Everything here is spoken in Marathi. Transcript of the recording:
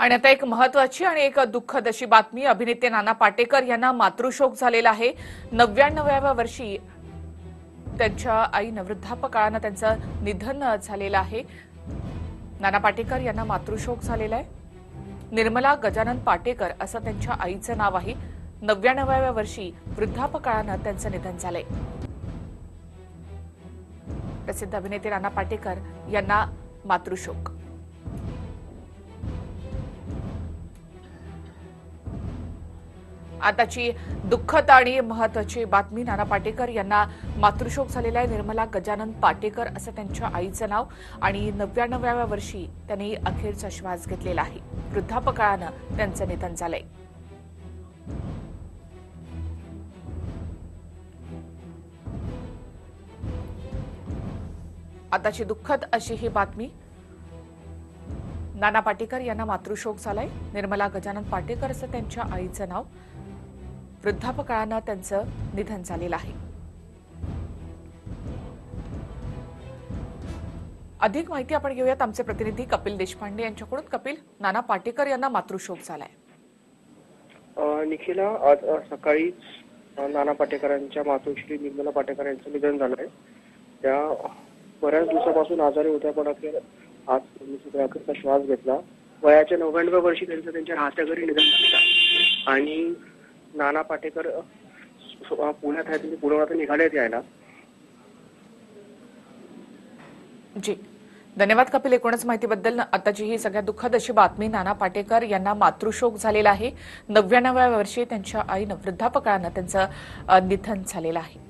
आणि आता एक महत्वाची आणि एक दुःखद अशी बातमी. अभिनेते नाना पाटेकर यांना मातृशोक झालेला आहे. नव्याण्णव्याव्या वर्षी त्यांच्या आईनं वृद्धापकाळानं त्यांचं निधन झालेलं आहे. नाना पाटेकर यांना मातृशोक झालेला आहे. निर्मला गजानन पाटेकर असं त्यांच्या आईचं नाव आहे. नव्याण्णव्या वर्षी वृद्धापकाळानं त्यांचं निधन झालंय. प्रसिद्ध अभिनेते नाना पाटेकर यांना मातृशोक. आताची दुःखद आणि महत्वाची बातमी नाना पाटेकर यांना मातृशोक झालेला आहे. निर्मला गजानन पाटेकर असं त्यांच्या आईचं नाव आणि नव्याण्णव्याव्या वर्षी त्यांनी अखेरचा श्वास घेतलेला आहे. वृद्धापकाळानं त्यांचं निधन झालंय. आताची दुःखद अशी ही बातमी नाना पाटेकर यांना मातृशोक झालाय. निर्मला गजानन पाटेकर असं त्यांच्या आईचं नाव. वृद्धापकाळानं त्यांचं निधन झालेलं आहे. अधिक माहिती आपण घेऊयात आमचे प्रतिनिधी कपिल देशपांडे यांच्याकडून. कपिल नाना पाटेकर यांना मातृशोक झालाय. निखिला आज सकाळी नाना पाटेकरांच्या मातोश्री निर्मला पाटेकर यांचं निधन झालंय. त्या बऱ्याच दिवसापासून आजारी होत्या पण अखेर आज त्यांनी सगळ्या अखेरचा श्वास घेतला. वयाच्या नव्याण्णव वर्षी त्यांचं त्यांच्या राहत्या घरी निधन झालं. आणि नाना पाटेकर पुण्यात आहेत म्हणजे पुण्यात निघालेत यायला. जी. धन्यवाद कपिल एकूणच माहितीबद्दल. आताची ही सगळ्यात दुःखद अशी बातमी नाना पाटेकर यांना मातृशोक झालेला आहे. नव्याण्णव्या वर्षी त्यांच्या आईनं वृद्धापकाळानं त्यांचं निधन झालेलं आहे.